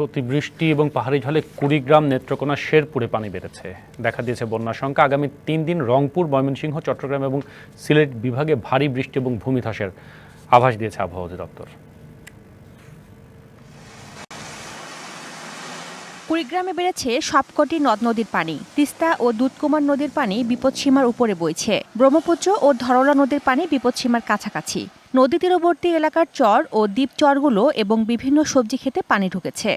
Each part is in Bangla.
অতিবৃষ্টি এবং পাহাড়ি ঢলে কুড়িগ্রাম নেত্রকোনা শেরপুরে পানি বেড়েছে। দেখা দিয়েছে বন্যার সংখ্যা। আগামী তিন দিন রংপুর, ময়মনসিংহ, চট্টগ্রাম এবং সিলেট বিভাগে ভারী বৃষ্টি এবং ভূমিধসের আভাস দিয়েছে আবহাওয়া অধিদপ্তর। কুড়িগ্রামে বেড়েছে সবকটি নদ নদীর পানি। তিস্তা ও দুধকুমার নদীর পানি বিপদসীমার উপরে বইছে। ব্রহ্মপুত্র ও ধরলা নদীর পানি বিপদসীমার কাছাকাছি। নদী তীরবর্তী এলাকার চর ও দ্বীপ চরগুলো এবং বিভিন্ন সবজি খেতে পানি ঢুকেছে।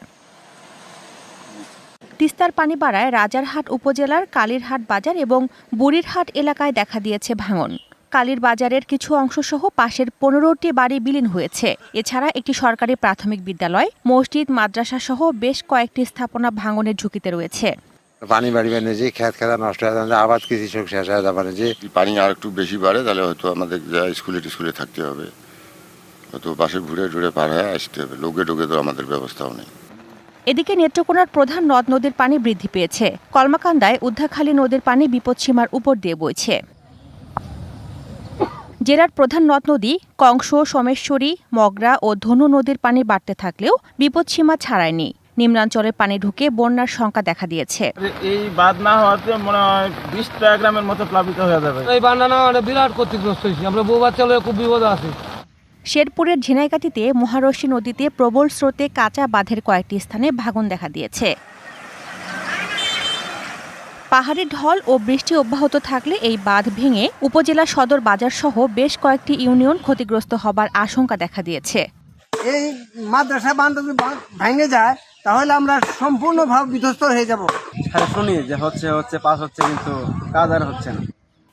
তিস্তার পানি বাড়ায় রাজারহাট উপজেলার কালীরহাট বাজার এবং বুড়িরহাট এলাকায় দেখা দিয়েছে ভাঙন। কালীর বাজারের কিছু অংশসহ পাশের পনেরোটি বাড়ি বিলীন হয়েছে। এছাড়া একটি সরকারি প্রাথমিক বিদ্যালয়, মসজিদ মাদ্রাসা সহ বেশ কয়েকটি স্থাপনা ভাঙনের ঝুঁকিতে রয়েছে। পানি বাড়ি না যে খেত খেতা নষ্ট হয়ে যাবে আবাদ কৃষি সব শেষ হয়ে যাবে যে। পানি আর একটু বেশি বাড়ে তাহলে হয়তো আমাদের যা স্কুলে টিস্কুলে থাকতে হবে। হয়তো বাসে ঘুরে ঘুরে পার হয়ে আসতে হবে লোকে টোকে তো আমাদের ব্যবস্থাও নেই। এদিকে নেত্রকোনার প্রধান নদ নদীর পানি বৃদ্ধি পেয়েছে। কলমাকান্দায় উদ্ধাখালী নদীর পানি বিপদসীমার উপর দিয়ে বইছে। জেলার প্রধান নদ নদী কংস সোমেশ্বরী মগরা ও ধনু নদীর পানি বাড়তে থাকলেও বিপদসীমা ছাড়ায়নি। নিম্নাঞ্চলে পানি ঢুকে বন্যার শঙ্কা দেখা দিয়েছে। এই বাদ না হওয়াতে মনে হয় বিশটা গ্রামের মতো প্লাবিত হয়ে যাবে। এই বান্ডানা আমরা বিরাট ক্ষতিগ্রস্ত হয়েছি। আমরা বউ বাচ্চা খুব বিপদে আছি। শেরপুরের ঝিনাইগাতিতে মহারশী নদীতে প্রবল স্রোতে কাঁচা বাঁধের কয়েকটি স্থানে ভাঙন দেখা দিয়েছে। পাহাড়ি ঢল ও বৃষ্টি অব্যাহত থাকলে এই বাঁধ ভেঙে উপজেলা সদর বাজার সহ বেশ কয়েকটি ইউনিয়ন ক্ষতিগ্রস্ত হবার আশঙ্কা দেখা দিয়েছে। এই মাদ্রাসা বান্ধ ভেঙে যায় তাহলে আমরা সম্পূর্ণভাবে বিধ্বস্ত হয়ে যাব। হ্যাঁ শুনি যে হচ্ছে হচ্ছে পাস হচ্ছে কিন্তু কাজ আর হচ্ছে না।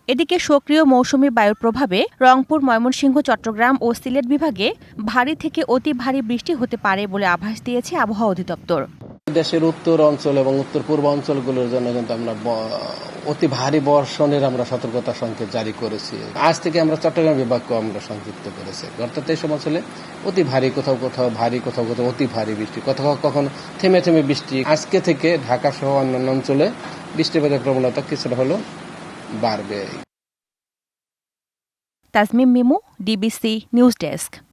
এদিকে সক্রিয় মৌসুমি বায়ুর প্রভাবে রংপুর ময়মনসিংহ চট্টগ্রাম ও সিলেট বিভাগে ভারী থেকে অতি ভারী বৃষ্টি হতে পারে বলে আভাস দিয়েছে আবহাওয়া অধিদপ্তর। দেশের উত্তর অঞ্চল এবং উত্তর পূর্ব অঞ্চলগুলোর জন্য কিন্তু আমরা অতি ভারী বর্ষণের আমরা সতর্কতা সংকেত জারি করেছি। আজ থেকে আমরা চট্টগ্রাম বিভাগকেও আমরা সংযুক্ত করেছি। অর্থাৎ এই সময় অঞ্চলে অতি ভারী কোথাও কোথাও, ভারী কোথাও কোথাও অতি ভারী বৃষ্টি, কোথাও কখনো থেমে থেমে বৃষ্টি। আজকে থেকে ঢাকা সহ অন্যান্য অঞ্চলে বৃষ্টিপাতের প্রবণতা কিছুটা হলো বাড়বে। Tajmim Mimu, DBC news desk.